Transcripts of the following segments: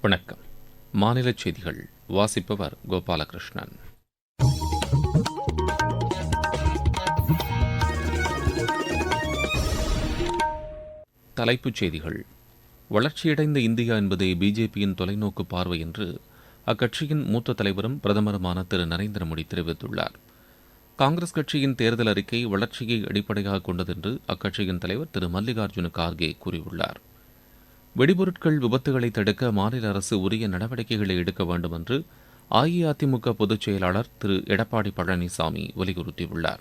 வணக்கம். மாநில செய்திகள். வாசிப்பவர் கோபாலகிருஷ்ணன். தலைப்புச் செய்திகள். வளர்ச்சியடைந்த இந்தியா என்பதே பிஜேபியின் தொலைநோக்கு பார்வை என்று அக்கட்சியின் மூத்த தலைவரும் பிரதமருமான திரு நரேந்திர மோடி தெரிவித்துள்ளார். காங்கிரஸ் கட்சியின் தேர்தல் அறிக்கை வளர்ச்சியை அடிப்படையாக கொண்டதென்று அக்கட்சியின் தலைவர் திரு மல்லிகார்ஜுன கார்கே கூறியுள்ளார். வெடிபொருட்கள் விபத்துகளை தடுக்க மாநில அரசு உரிய நடவடிக்கைகளை எடுக்க வேண்டும் என்று அஇஅதிமுக பொதுச் செயலாளர் திரு. எடப்பாடி பழனிசாமி வலியுறுத்தியுள்ளார்.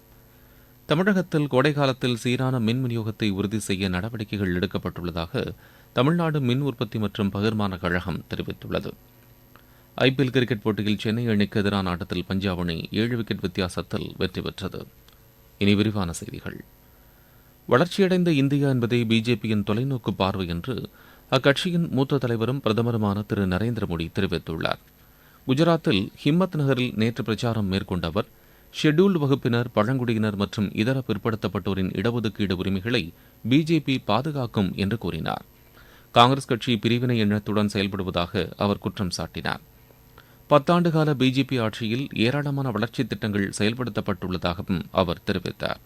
தமிழகத்தில் கோடைக்காலத்தில் சீரான மின் விநியோகத்தை உறுதி செய்ய நடவடிக்கைகள் எடுக்கப்பட்டுள்ளதாக தமிழ்நாடு மின் உற்பத்தி மற்றும் பகிர்மான கழகம் தெரிவித்துள்ளது. ஐபிஎல் கிரிக்கெட் போட்டியில் சென்னை அணிக்கு எதிரான ஆட்டத்தில் பஞ்சாப் அணி ஏழு விக்கெட் வித்தியாசத்தில் வெற்றி பெற்றது. இனி விரிவான செய்திகள். வளர்ச்சியடைந்த இந்தியா என்பதே பிஜேபியின் தொலைநோக்கு பார்வை என்று அக்கட்சியின் மூத்த தலைவரும் பிரதமருமான திரு. நரேந்திர மோடி தெரிவித்துள்ளார். குஜராத்தில் ஹிம்மத் நகரில் நேற்று பிரச்சாரம் மேற்கொண்ட அவர் ஷெட்யூல்டு வகுப்பினர் பழங்குடியினர் மற்றும் இதர பிற்படுத்தப்பட்டோரின் இடஒதுக்கீடு உரிமைகளை பிஜேபி பாதுகாக்கும் என்று கூறினார். காங்கிரஸ் கட்சி பிரிவினை எண்ணத்துடன் செயல்படுவதாக அவர் குற்றம் சாட்டினார். பத்தாண்டுகால பிஜேபி ஆட்சியில் ஏராளமான வளர்ச்சித் திட்டங்கள் செயல்படுத்தப்பட்டுள்ளதாகவும் அவர் தெரிவித்தார்.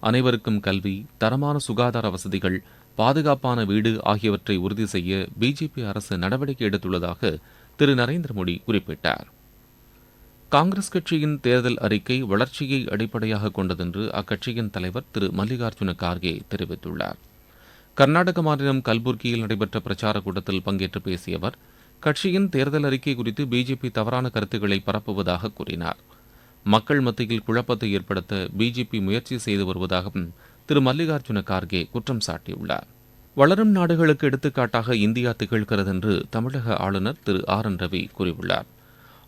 அனைவருக்கும் கல்வி தரமான சுகாதார வசதிகள் பாதுகாப்பான வீடு ஆகியவற்றை உறுதி செய்ய பிஜேபி அரசு நடவடிக்கை எடுத்துள்ளதாக திரு நரேந்திர மோடி குறிப்பிட்டார். காங்கிரஸ் கட்சியின் தேர்தல் அறிக்கை வளர்ச்சியை அடிப்படையாக கொண்டதென்று அக்கட்சியின் தலைவர் திரு மல்லிகார்ஜுன கார்கே தெரிவித்துள்ளார். கர்நாடக மாநிலம் கல்புர்கியில் நடைபெற்ற பிரச்சார கூட்டத்தில் பங்கேற்று பேசிய அவர் கட்சியின் தேர்தல் அறிக்கை குறித்து பிஜேபி தவறான கருத்துக்களை பரப்புவதாக கூறினார். மக்கள் மத்தியில் குழப்பத்தை ஏற்படுத்த பிஜேபி முயற்சி செய்து வருவதாகவும் திரு மல்லிகார்ஜுன கார்கே குற்றம் சாட்டியுள்ளார். வளரும் நாடுகளுக்கு எடுத்துக்காட்டாக இந்தியா திகழ்கிறது என்று தமிழக ஆளுநர் திரு ஆர் என் ரவி கூறியுள்ளார்.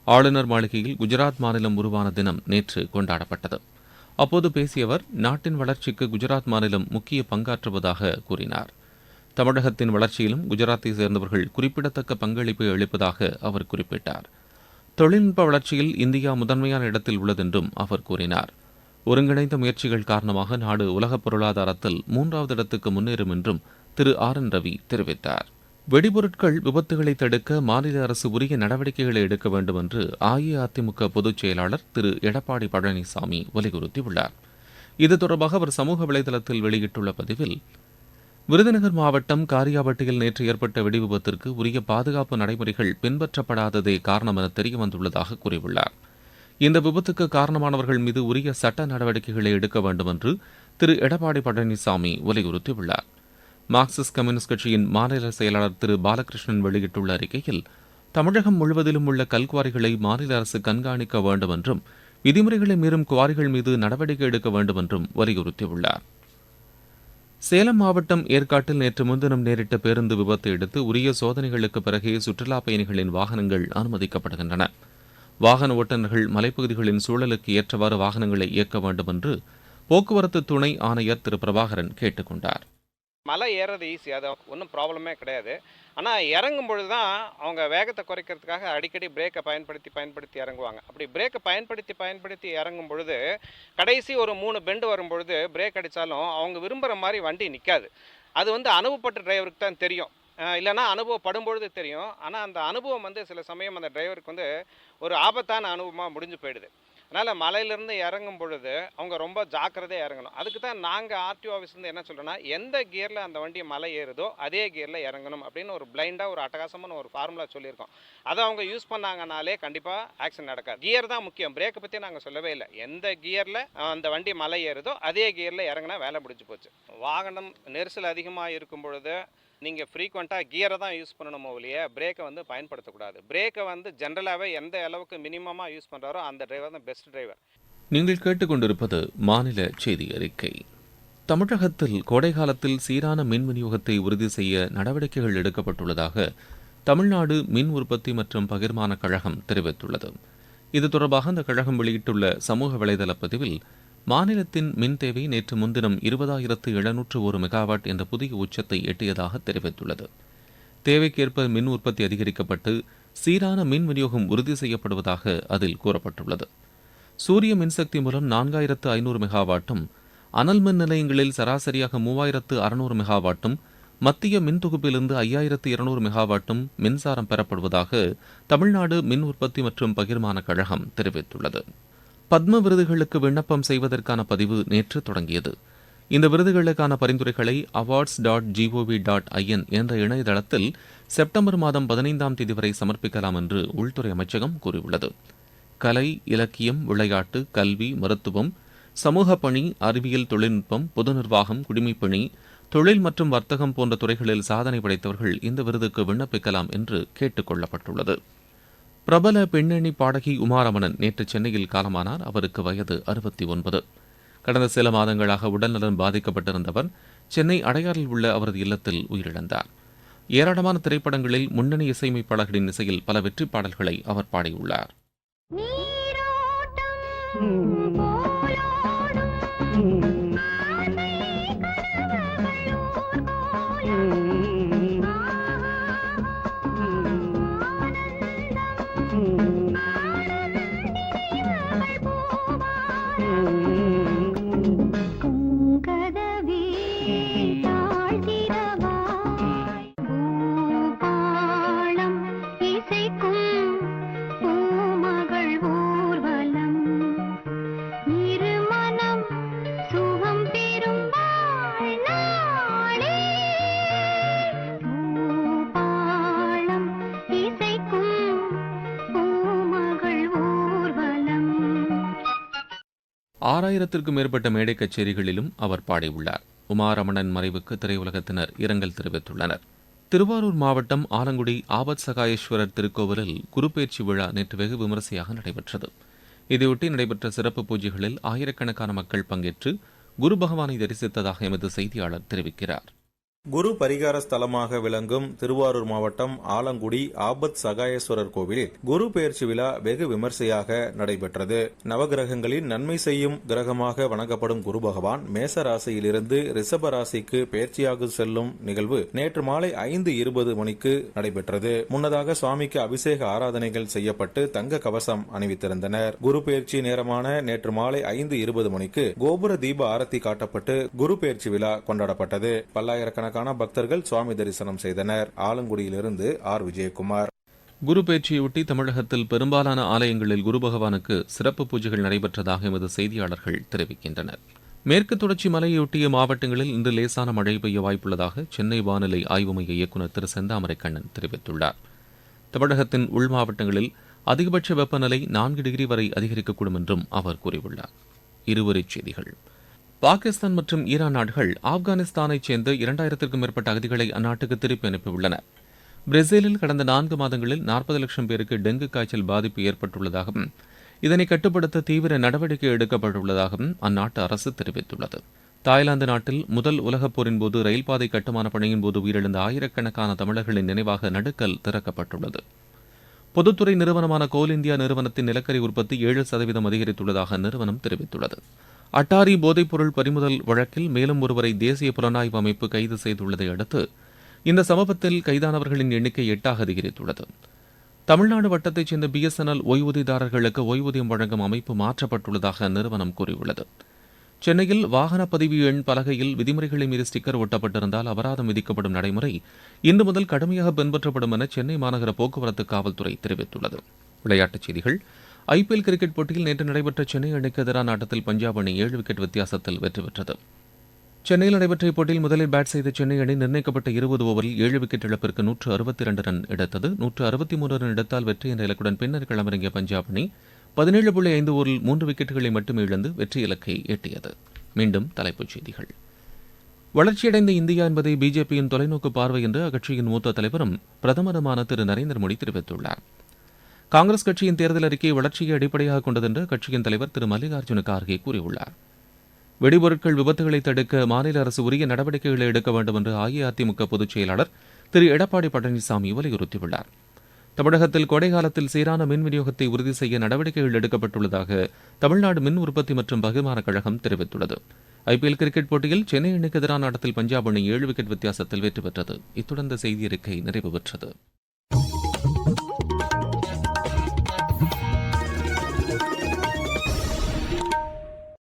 ஆளுநர் மாளிகையில் குஜராத் மாநிலம் உருவான தினம் நேற்று கொண்டாடப்பட்டது. அப்போது பேசிய அவர் நாட்டின் வளர்ச்சிக்கு குஜராத் மாநிலம் முக்கிய பங்காற்றுவதாக கூறினார். தமிழகத்தின் வளர்ச்சியிலும் குஜராத்தை சேர்ந்தவர்கள் குறிப்பிடத்தக்க பங்களிப்பை அளிப்பதாக அவர் குறிப்பிட்டார். தொழில்நுட்ப வளர்ச்சியில் இந்தியா முதன்மையான இடத்தில் உள்ளதென்றும் அவர் கூறினார். ஒருங்கிணைந்த முயற்சிகள் காரணமாக நாடு உலக பொருளாதாரத்தில் மூன்றாவது இடத்துக்கு முன்னேறும் என்றும் திரு ஆர் என் ரவி தெரிவித்தார். வெடிபொருட்கள் விபத்துகளை தடுக்க மாநில அரசு உரிய நடவடிக்கைகளை எடுக்க வேண்டும் என்று அஇஅதிமுக பொதுச் செயலாளர் திரு எடப்பாடி பழனிசாமி வலியுறுத்தியுள்ளார். இது தொடர்பாக அவர் சமூக வலைதளத்தில் வெளியிட்டுள்ள பதிவில் விருதுநகர் மாவட்டம் காரியாபட்டியில் நேற்று ஏற்பட்ட வெடிவிபத்திற்கு உரிய பாதுகாப்பு நடைமுறைகள் பின்பற்றப்படாததே காரணம் என தெரியவந்துள்ளதாக கூறியுள்ளார். இந்த விபத்துக்கு காரணமானவர்கள் மீது உரிய சட்ட நடவடிக்கைகளை எடுக்க வேண்டும் என்று திரு. எடப்பாடி பழனிசாமி வலியுறுத்தியுள்ளார். மார்க்சிஸ்ட் கம்யூனிஸ்ட் கட்சியின் மாநில செயலாளர் திரு. பாலகிருஷ்ணன் வெளியிட்டுள்ள அறிக்கையில் தமிழகம் முழுவதிலும் உள்ள கல்குவாரிகளை மாநில அரசு கண்காணிக்க வேண்டும் என்றும் விதிமுறைகளை மீறும் குவாரிகள் மீது நடவடிக்கை எடுக்க வேண்டும் என்றும் வலியுறுத்தியுள்ளார். சேலம் மாவட்டம் ஏற்காட்டில் நேற்று முன்தினம் நேரிட்ட பேருந்து விபத்தை அடுத்து உரிய சோதனைகளுக்கு பிறகே சுற்றுலாப் பயணிகளின் வாகனங்கள் அனுமதிக்கப்படுகின்றன. வாகன ஓட்டுநர்கள் மலைப்பகுதிகளின் சூழலுக்கு ஏற்றவாறு வாகனங்களை இயக்க வேண்டும் என்று போக்குவரத்து துணை ஆணையர் திரு பிரபாகரன் கேட்டுக்கொண்டார் மலை ஏறது ஈஸி அது ஒன்றும் ப்ராப்ளமே கிடையாது. ஆனால் இறங்கும் பொழுது தான் அவங்க வேகத்தை குறைக்கிறதுக்காக அடிக்கடி பிரேக்கை பயன்படுத்தி பயன்படுத்தி இறங்குவாங்க. அப்படி பிரேக்கை பயன்படுத்தி பயன்படுத்தி இறங்கும் பொழுது கடைசி ஒரு மூணு பெண்டு வரும் பொழுது பிரேக் அடித்தாலும் அவங்க விரும்புகிற மாதிரி வண்டி நிற்காது அது வந்து அனுபவப்பட்ட டிரைவருக்கு தான் தெரியும். இல்லைன்னா அனுபவப்படும் பொழுது தெரியும். ஆனால் அந்த அனுபவம் வந்து சில சமயம் அந்த டிரைவருக்கு வந்து ஒரு ஆபத்தான அனுபவமாக முடிஞ்சு போயிடுது. அதனால் மலையிலேருந்து இறங்கும் பொழுது அவங்க ரொம்ப ஜாக்கிரதையாக இறங்கணும். அதுக்கு தான் நாங்கள் ஆர்டிஓ ஆஃபீஸ்லேருந்து என்ன சொல்கிறோன்னா எந்த கியரில் அந்த வண்டி மலை ஏறுதோ அதே கியரில் இறங்கணும் அப்படின்னு ஒரு பிளைண்டாக ஒரு அட்டகாசமான ஒரு ஃபார்முலா சொல்லியிருக்கோம். அதை அவங்க யூஸ் பண்ணாங்கனாலே கண்டிப்பாக ஆக்சிடென்ட் நடக்காது. கியர் தான் முக்கியம். பிரேக்கை பற்றி நாங்கள் சொல்லவே இல்லை. எந்த கியரில் அந்த வண்டி மலை ஏறுதோ அதே கியரில் இறங்கினா வேலை முடிஞ்சு போச்சு. வாகனம் நெரிசல் அதிகமாக இருக்கும் பொழுது நீங்கள் ஃப்ரீக்வெண்ட்டாக கியரை தான் யூஸ் பண்ணணுமோ ஒழிய பிரேக்கை வந்து பயன்படுத்தக்கூடாது. பிரேக்கை வந்து ஜென்ரலாகவே எந்த அளவுக்கு மினிமமாக யூஸ் பண்ணுறாரோ அந்த டிரைவர் தான் பெஸ்ட் டிரைவர் நீங்கள் கேட்டுக்கொண்டிருப்பது மாநில செய்தி அறிக்கை. தமிழகத்தில் கோடைக்காலத்தில் சீரான மின் விநியோகத்தை உறுதி செய்ய நடவடிக்கைகள் எடுக்கப்பட்டுள்ளதாக தமிழ்நாடு மின் உற்பத்தி மற்றும் பகிர்மான கழகம் தெரிவித்துள்ளது. இது தொடர்பாக அந்த கழகம் வெளியிட்டுள்ள சமூக வலைதள பதிவில் மாநிலத்தின் மின் தேவை நேற்று முன்தினம் இருபதாயிரத்து எழுநூற்று ஒரு மெகாவாட் என்ற புதிய உச்சத்தை எட்டியதாக தெரிவித்துள்ளது. தேவைக்கேற்ப மின் உற்பத்தி அதிகரிக்கப்பட்டு சீரான மின் விநியோகம் உறுதி செய்யப்படுவதாக அதில் கூறப்பட்டுள்ளது. சூரிய மின்சக்தி மூலம் நான்காயிரத்து ஐநூறு மெகாவாட்டும் அனல் மின் நிலையங்களில் சராசரியாக மூவாயிரத்து அறுநூறு மெகாவாட்டும் மத்திய மின் தொகுப்பிலிருந்து ஐயாயிரத்து இருநூறு மெகாவாட்டும் மின்சாரம் பெறப்படுவதாக தமிழ்நாடு மின் உற்பத்தி மற்றும் பகிர்மான கழகம் தெரிவித்துள்ளது. பத்ம விருதுகளுக்கு விண்ணப்பம் செய்வதற்கான பதிவு நேற்று தொடங்கியது. இந்த விருதுகளுக்கான பரிந்துரைகளை awards dot gov dot in என்ற இணையதளத்தில் செப்டம்பர் மாதம் பதினைந்தாம் தேதி வரை சமர்ப்பிக்கலாம் என்று உள்துறை அமைச்சகம் கூறியுள்ளது. கலை இலக்கியம் விளையாட்டு கல்வி மருத்துவம் சமூக பணி அறிவியல் தொழில்நுட்பம் பொது நிர்வாகம் குடிமைப்பணி தொழில் மற்றும் வர்த்தகம் போன்ற துறைகளில் சாதனை படைத்தவர்கள் இந்த விருதுக்கு விண்ணப்பிக்கலாம் என்று கேட்டுக் கொள்ளப்பட்டுள்ளது. பிரபல பெண்ணணி பாடகி உமாரமணன் நேற்று சென்னையில் காலமானார். அவருக்கு வயது அறுபத்தி ஒன்பது. கடந்த சில மாதங்களாக உடல்நலம் பாதிக்கப்பட்டிருந்தவர் சென்னை அடையாறில் உள்ள அவரது இல்லத்தில் உயிரிழந்தார். ஏராளமான திரைப்படங்களில் முன்னணி இசையமைப்பாளர்களின் இசையில் பல வெற்றி பாடல்களை அவர் பாடியுள்ளார். கதவி ஆறாயிரத்திற்கும் மேற்பட்ட மேடை கச்சேரிகளிலும் அவர் பாடியுள்ளார். உமாரமணன் மறைவுக்கு திரையுலகத்தினர் இரங்கல் தெரிவித்துள்ளனர். திருவாரூர் மாவட்டம் ஆலங்குடி ஆபத் சகாயேஸ்வரர் திருக்கோவிலில் குருபெயர்ச்சி விழா நேற்று வெகு விமரிசையாக நடைபெற்றது. இதையொட்டி நடைபெற்ற சிறப்பு பூஜைகளில் ஆயிரக்கணக்கான மக்கள் பங்கேற்று குரு பகவானை தரிசித்ததாக எமது செய்தியாளர் தெரிவிக்கிறார். குரு பரிகார ஸ்தலமாக விளங்கும் திருவாரூர் மாவட்டம் ஆலங்குடி ஆபத் சகாயேஸ்வரர் கோவிலில் குரு பெயர்ச்சி விழா வெகு விமர்சையாக நடைபெற்றது. நவகிரகங்களின் நன்மை செய்யும் கிரகமாக வணங்கப்படும் குரு பகவான் மேச ராசியிலிருந்து ரிஷப ராசிக்கு பெயர்ச்சியாக செல்லும் நிகழ்வு நேற்று மாலை ஐந்து இருபது மணிக்கு நடைபெற்றது. முன்னதாக சுவாமிக்கு அபிஷேக ஆராதனைகள் செய்யப்பட்டு தங்க கவசம் அணிவித்திருந்தனர். குரு பெயர்ச்சி நேரமான நேற்று மாலை ஐந்து இருபது மணிக்கு கோபுர தீப ஆரத்தி காட்டப்பட்டு குரு பெயர்ச்சி விழா கொண்டாடப்பட்டது. பல்லாயிரக்கணக்கான பக்தர்கள் சுவாமி தரிசனம் செய்தனர். ஆலங்குடியிலிருந்து ஆர். விஜயகுமார். குரு பேச்சியொட்டி தமிழகத்தில் பெரும்பாலான ஆலயங்களில் குரு பகவானுக்கு சிறப்பு பூஜைகள் நடைபெற்றதாக எமது செய்தியாளர்கள் தெரிவிக்கின்றனர். மேற்கு தொடர்ச்சி மலையொட்டிய மாவட்டங்களில் இன்று லேசான மழை பெய்ய வாய்ப்புள்ளதாக சென்னை வானிலை ஆய்வு மைய இயக்குநர் திரு. செந்தாமரைக்கண்ணன் தெரிவித்துள்ளார். தமிழகத்தின் உள் மாவட்டங்களில் அதிகபட்ச வெப்பநிலை நான்கு டிகிரி வரை அதிகரிக்கக்கூடும் என்றும் அவர் கூறியுள்ளார். இருவரிச் செய்திகள். பாகிஸ்தான் மற்றும் ஈரான் நாடுகள் ஆப்கானிஸ்தானைச் சேர்ந்த இரண்டாயிரத்திற்கும் மேற்பட்ட அகதிகளை அந்நாட்டுக்கு திருப்பி அனுப்பியுள்ளன. பிரேசிலில் கடந்த நான்கு மாதங்களில் நாற்பது லட்சம் பேருக்கு டெங்கு காய்ச்சல் பாதிப்பு ஏற்பட்டுள்ளதாகவும் இதனை கட்டுப்படுத்த தீவிர நடவடிக்கை எடுக்கப்பட்டுள்ளதாகவும் அந்நாட்டு அரசு தெரிவித்துள்ளது. தாய்லாந்து நாட்டில் முதல் உலகப் போரின் போது ரயில் பாதை கட்டுமான பணியின் போது உயிரிழந்த ஆயிரக்கணக்கான தமிழர்களின் நினைவாக நடுக்கல் திறக்கப்பட்டுள்ளது. பொதுத்துறை நிறுவனமான கோல் இந்தியா நிறுவனத்தின் நிலக்கரி உற்பத்தி ஏழு சதவீதம் அதிகரித்துள்ளதாக அந்நிறுவனம் தெரிவித்துள்ளது. அட்டாரி போதைப்பொருள் பறிமுதல் வழக்கில் மேலும் ஒருவரை தேசிய புலனாய்வு அமைப்பு கைது செய்துள்ளதை அடுத்து இந்த சம்பவத்தில் கைதானவர்களின் எண்ணிக்கை எட்டாக அதிகரித்துள்ளது. தமிழ்நாடு வட்டத்தைச் சேர்ந்த பிஎஸ்என்எல் ஓய்வூதியதாரர்களுக்கு ஓய்வூதியம் வழங்கும் அமைப்பு மாற்றப்பட்டுள்ளதாக அந்நிறுவனம் கூறியுள்ளது. சென்னையில் வாகன பதிவு எண் பலகையில் விதிமுறைகளை மீறி ஸ்டிக்கர் ஒட்டப்பட்டிருந்தால் அபராதம் விதிக்கப்படும் நடைமுறை இன்று முதல் கடுமையாக பின்பற்றப்படும் என சென்னை மாநகர போக்குவரத்து காவல்துறை தெரிவித்துள்ளது. விளையாட்டுச் செய்திகள் ஐபிஎல் கிரிக்கெட் போட்டியில் நேற்று நடைபெற்ற சென்னை அணிக்கு எதிரான ஆட்டத்தில் பஞ்சாப் அணி ஏழு விக்கெட் வித்தியாசத்தில் வெற்றி பெற்றது. சென்னையில் நடைபெற்ற இப்போட்டியில் முதலில் பேட் செய்த சென்னை அணி நிர்ணயிக்கப்பட்ட இருபது ஓவரில் ஏழு விக்கெட் இழப்பிற்கு நூற்று அறுபத்தி இரண்டு ரன் எடுத்தது. நூற்று அறுபத்தி மூன்று ரன் எடுத்தால் வெற்றி என்ற இலக்குடன் பின்னர் களமிறங்கிய பஞ்சாப் அணி பதினேழு புள்ளி ஐந்து ஓவரில் மூன்று விக்கெட்டுகளை மட்டுமே இழந்து வெற்றி இலக்கை எட்டியது. மீண்டும் தலைப்புச் செய்திகள். வளர்ச்சியடைந்த இந்தியா என்பதை பிஜேபியின் தொலைநோக்கு பார்வை என்று அக்கட்சியின் மூத்த தலைவரும் பிரதமருமான திரு நரேந்திர மோடி தெரிவித்துள்ளார். காங்கிரஸ் கட்சியின் தேர்தல் அறிக்கை வளர்ச்சியை அடிப்படையாக கொண்டதென்று கட்சியின் தலைவர் திரு மல்லிகார்ஜுன கார்கே கூறியுள்ளார். வெடிபொருட்கள் விபத்துகளை தடுக்க மாநில அரசு உரிய நடவடிக்கைகளை எடுக்க வேண்டும் என்று அஇஅதிமுக பொதுச் செயலாளர் திரு எடப்பாடி பழனிசாமி வலியுறுத்தியுள்ளார். தமிழகத்தில் கோடைகாலத்தில் சீரான மின் விநியோகத்தை உறுதி செய்ய நடவடிக்கைகள் எடுக்கப்பட்டுள்ளதாக தமிழ்நாடு மின் உற்பத்தி மற்றும் பகுமான கழகம் தெரிவித்துள்ளது. ஐபிஎல் கிரிக்கெட் போட்டியில் சென்னை அணிக்கு எதிரான ஆட்டத்தில் பஞ்சாப் அணி ஏழு விக்கெட் வித்தியாசத்தில் வெற்றி பெற்றது. இத்துடன் இந்த செய்தி அறிக்கை நிறைவு பெற்றது.